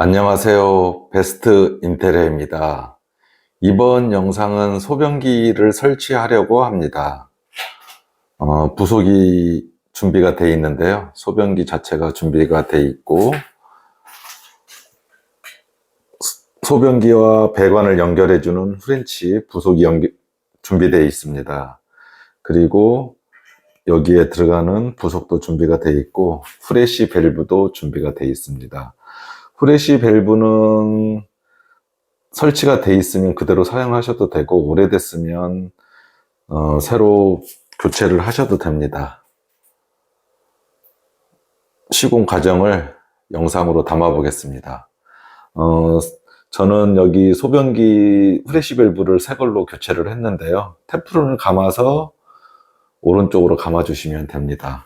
안녕하세요. 베스트 인테리어입니다. 이번 영상은 소변기를 설치하려고 합니다. 어, 부속이 준비가 되어 있는데요. 소변기 자체가 준비가 되어 있고, 소변기와 배관을 연결해주는 프렌치 부속이 연결, 준비되어 있습니다. 그리고 여기에 들어가는 부속도 준비가 되어 있고, 프레시 밸브도 준비가 되어 있습니다. 프레시 밸브는 설치가 돼 있으면 그대로 사용하셔도 되고 오래됐으면 어, 새로 교체를 하셔도 됩니다. 시공 과정을 영상으로 담아 보겠습니다. 어, 저는 여기 소변기 프레시 밸브를 새 걸로 교체를 했는데요. 테프론을 감아서 오른쪽으로 감아 주시면 됩니다.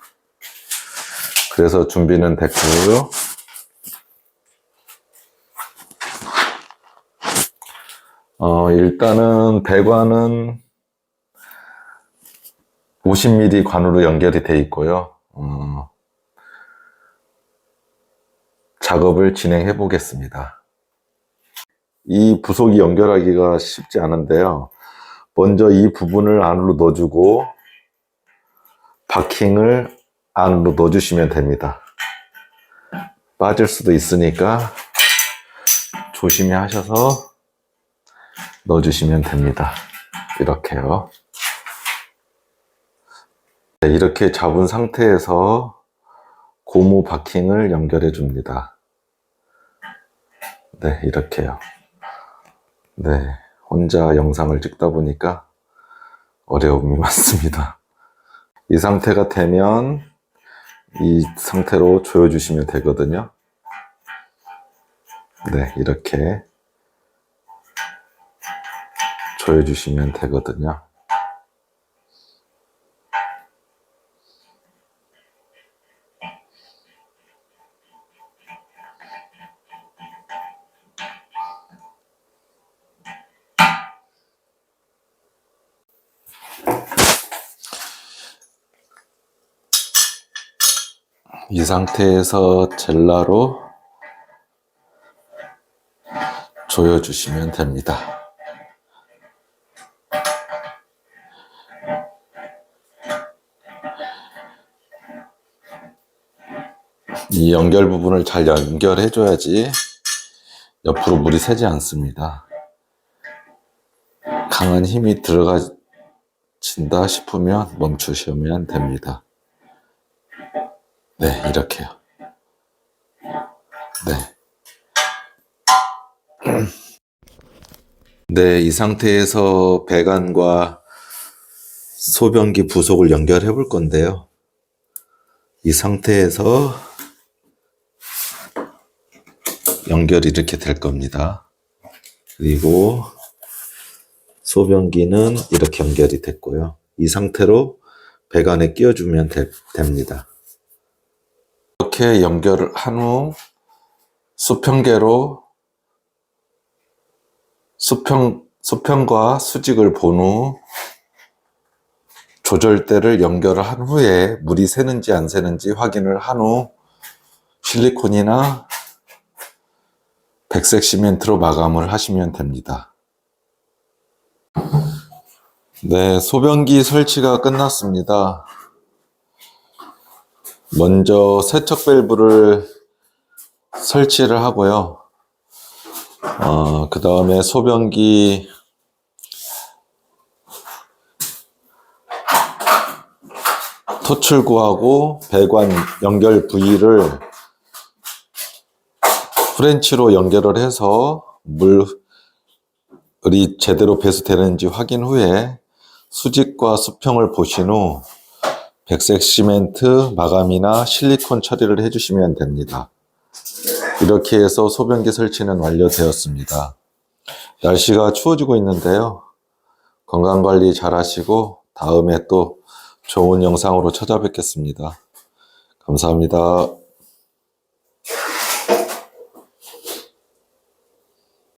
그래서 준비는 됐고요. 어, 일단은 배관은 50mm 관으로 연결이 돼 있고요. 어, 작업을 진행해 보겠습니다. 이 부속이 연결하기가 쉽지 않은데요. 먼저 이 부분을 안으로 넣어주고 바킹을 안으로 넣어주시면 됩니다. 빠질 수도 있으니까 조심히 하셔서 넣어주시면 됩니다. 이렇게요. 네, 이렇게 잡은 상태에서 고무 바킹을 연결해 줍니다. 네, 이렇게요. 네, 혼자 영상을 찍다 보니까 어려움이 많습니다. 이 상태가 되면 이 상태로 조여주시면 되거든요. 네, 이렇게 조여 주시면 되거든요. 이 상태에서 젤라로 조여주시면 됩니다. 이 연결 부분을 잘 연결해 줘야지 옆으로 물이 새지 않습니다. 강한 힘이 들어가진다 싶으면 멈추시면 됩니다. 네, 이렇게요. 네. 네, 이 상태에서 배관과 소변기 부속을 연결해 볼 건데요. 이 상태에서 연결이 이렇게 될 겁니다. 그리고 소변기는 이렇게 연결이 됐고요. 이 상태로 배관에 끼워주면 되- 됩니다. 이렇게 연결을 한 후 수평계로 수평, 수평과 수직을 본 후 조절대를 연결을 한 후에 물이 새는지 안 새는지 확인을 한 후 실리콘이나 백색 시멘트로 마감을 하시면 됩니다. 네, 소변기 설치가 끝났습니다. 먼저 세척 밸브를 설치를 하고요. 어, 그 다음에 소변기 토출구하고 배관 연결 부위를 프렌치로 연결을 해서 물이 제대로 배수되는지 확인 후에 수직과 수평을 보신 후 백색 시멘트 마감이나 실리콘 처리를 해주시면 됩니다. 이렇게 해서 소변기 설치는 완료되었습니다. 날씨가 추워지고 있는데요. 건강관리 잘 하시고 다음에 또 좋은 영상으로 찾아뵙겠습니다. 감사합니다.